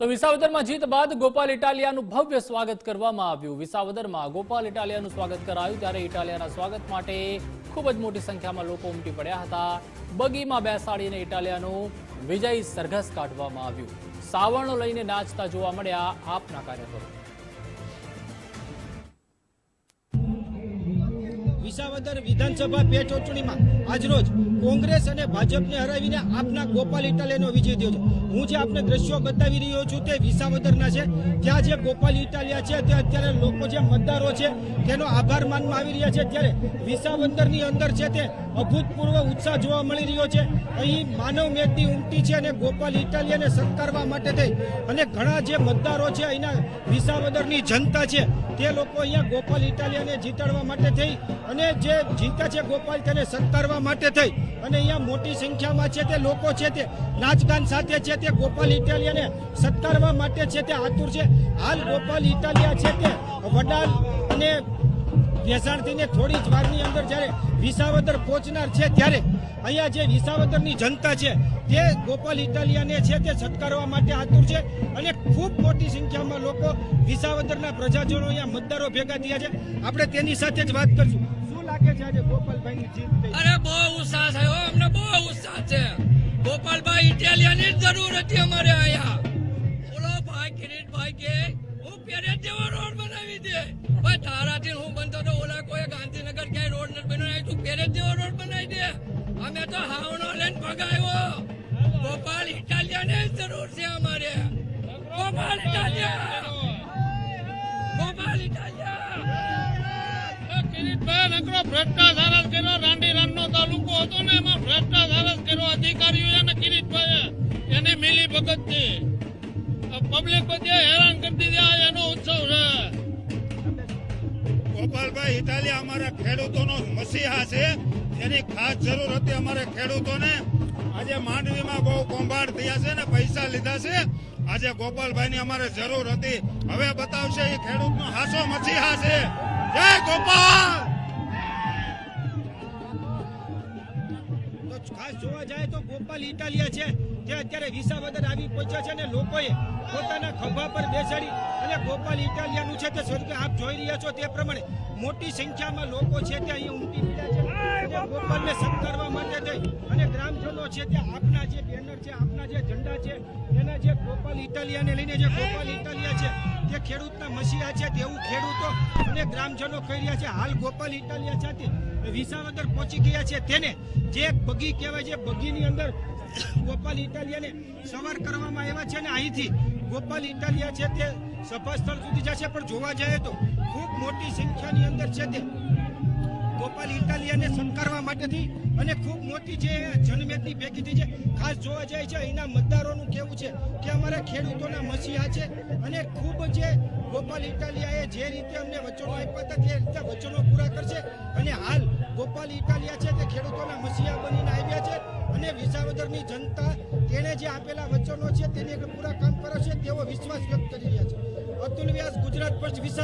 તો વિસાવદરમાં જીત બાદ ગોપાલ ઇટાલિયાનું ભવ્ય સ્વાગત કરવામાં આવ્યું. વિસાવદરમાં ગોપાલ ઇટાલિયાનું સ્વાગત કરાયું ત્યારે ઇટાલિયાના સ્વાગત માટે ખૂબ જ મોટી સંખ્યામાં લોકો ઉમટી પડ્યા હતા. બગીમાં બેસાડીને ઇટાલિયાનું વિજય સરઘસ કાઢવામાં આવ્યું. સાવરણો લઈને નાચતા જોવા મળ્યા આપના કાર્યકરો. વિસાવદર વિધાનસભા બે ચૂંટણીમાં આજરોજ કોંગ્રેસ અને ભાજપને હરાવીને આપના ગોપાલ ઇટાલિયાનો વિજય થયો છે. હું જે આપને દ્રશ્યો બતાવી રહ્યો છું તે વિસાવદરના છે. ત્યાં જે ગોપાલ ઇટાલિયા છે તે અત્યારે લોકો જે મતદારો છે, તેનો આભાર માનવામાં આવી રહ્યા છે. ત્યારે વિસાવદરની અંદર છે તે અભૂતપૂર્વ ઉત્સાહ જોવા મળી રહ્યો છે. અહીં માનવ મેદની ઉમટી છે અને ગોપાલ ઇટાલિયાને સત્કારવા માટે થઈ. અને ઘણા જે મતદારો છે, અહીંના વિસાવદરની જનતા છે, તે લોકો અહીંયા ગોપાલ ઇટાલિયાને જીતાડવા માટે થઈ. અને જે જીતા છે ગોપાલ તેને સત્કારવા માટે થઈ. અને અહીંયા મોટી સંખ્યામાં છે તે લોકો છે તે. નાચગાન સાથે છે તે ગોપાલ ઇટાલિયાને સત્કારવા માટે છે તે આતુર છે. હાલ ગોપાલ ઇટાલિયા છે તે વડાલ અને વેસાણથીને થોડી જ વારની અંદર જ્યારે વિસાવદર પહોંચનાર છે ત્યારે અહીંયા જે વિસાવદરની જનતા છે તે ગોપાલ ઇટાલિયાને છે તે સત્કારવા માટે આતુર છે. અને ખૂબ મોટી સંખ્યામાં લોકો વિસાવદરના પ્રજાજનો અહીંયા મતદારો ભેગા થયા છે. આપણે તેની સાથે જ વાત કરશું. લાગે છે આજે ગોપાલભાઈની જીત થઈ. અરે બહુ ઉત્સાહ છે અમને બહુ ઉત્સાહ છે. ગોપાલભાઈ ઇટાલિયાની જ જરૂર હતી અમારે અહીંયા. બોલો ભાઈ, કિરીટભાઈ કે, હું પેરેજ જેવો રોડ બનાવી દે. ભાઈ, તારાથી હું બનતો તો ઓલા કોઈ ગાંધીનગર ક્યાંય રોડ નથી બનાવ્યો? તું પેરેજ જેવો રોડ બનાવી દે. અમે તો હાવનો લઈને ભગાયો. ગોપાલ ઇટાલિયાને જ જરૂર છે અમારે. ગોપાલ ઇટાલિયા! પબ્લિક બધી હેરાન કરી દીધી. એનો ઉત્સવ છે. ગોપાલભાઈ ઇટાલી અમારા ખેડૂતોનો મસીહા છે. એની ખાસ જરૂર હતી અમારે ખેડૂતોને. આજે માંડવીમાં બહુ કૌભાંડ થયા છે ને પૈસા લીધા છે. આજે ગોપાલભાઈની અમારે જરૂર હતી. હવે બતાવશે એ ખેડૂતનો હાસો મસીહા છે. જય ગોપાલ! જોવા જાય તો ગોપાલ ઇટાલિયા છે, જે અત્યારે વિસાવદર આવી પહોંચ્યા છે અને લોકોએ પોતાના ખભા પર બેસાડી અને ગોપાલ ઇટાલિયાનું છે તે સ્વર્ગ આપ જોઈ રહ્યા છો તે પ્રમાણે મોટી સંખ્યામાં લોકો છે તે અહીં ઉમટી રહ્યા છે. ગોપાલને સત્કારવા માટે થઈ અને ગ્રામજનો છે તે આપના જે બેનર છે, આપના જે ઝંડા છે એના જે ગોપાલ ઇટાલિયાને લઈને જે ગોપાલ ઇટાલિયા છે તે ખેડૂતના મસીહા છે તેવું ખેડૂતો અને ગ્રામજનો કહી રહ્યા છે, હાલ ગોપાલ ઇટાલિયા સાથે વિસાવદર પહોંચી ગયા છે. તેને જે બગી કહેવાય છે, બગીની અંદર ગોપાલ ઇટાલિયાને સવાર કરવામાં આવ્યા છે અને અહીંથી ગોપાલ ઇટાલિયા છે તે સભા સ્થળ સુધી જશે પણ જોવા જાય તો ખૂબ મોટી સંખ્યાની અંદર છે તે ગોપાલ ઇટાલિયાને સંકારવા માટેથી અને ખૂબ મોટી જે જનમેદની ભેગી થઈ છે. ખાસ જોવા જાય છે, અહીંના મતદારોનું કેવું છે કે અમારા ખેડૂતોના મસીહા છે અને ખૂબ જે ગોપાલ ઇટાલિયાએ જે રીતે અમને વચનો આપ્યા હતા, તે રીતે વચનો પૂરા કરશે અને હાલ ગોપાલ ઇટાલિયા છે તે ખેડૂતોના મસીહા બનીને આવ્યા છે અને વિસાવદરની જનતા તેણે જે આપેલા વચનો છે તેને પૂરા કામ કરશે તેવો વિશ્વાસ વ્યક્ત કરી રહ્યા છે. અતુલ વ્યાસ, ગુજરાત પંચ વિસા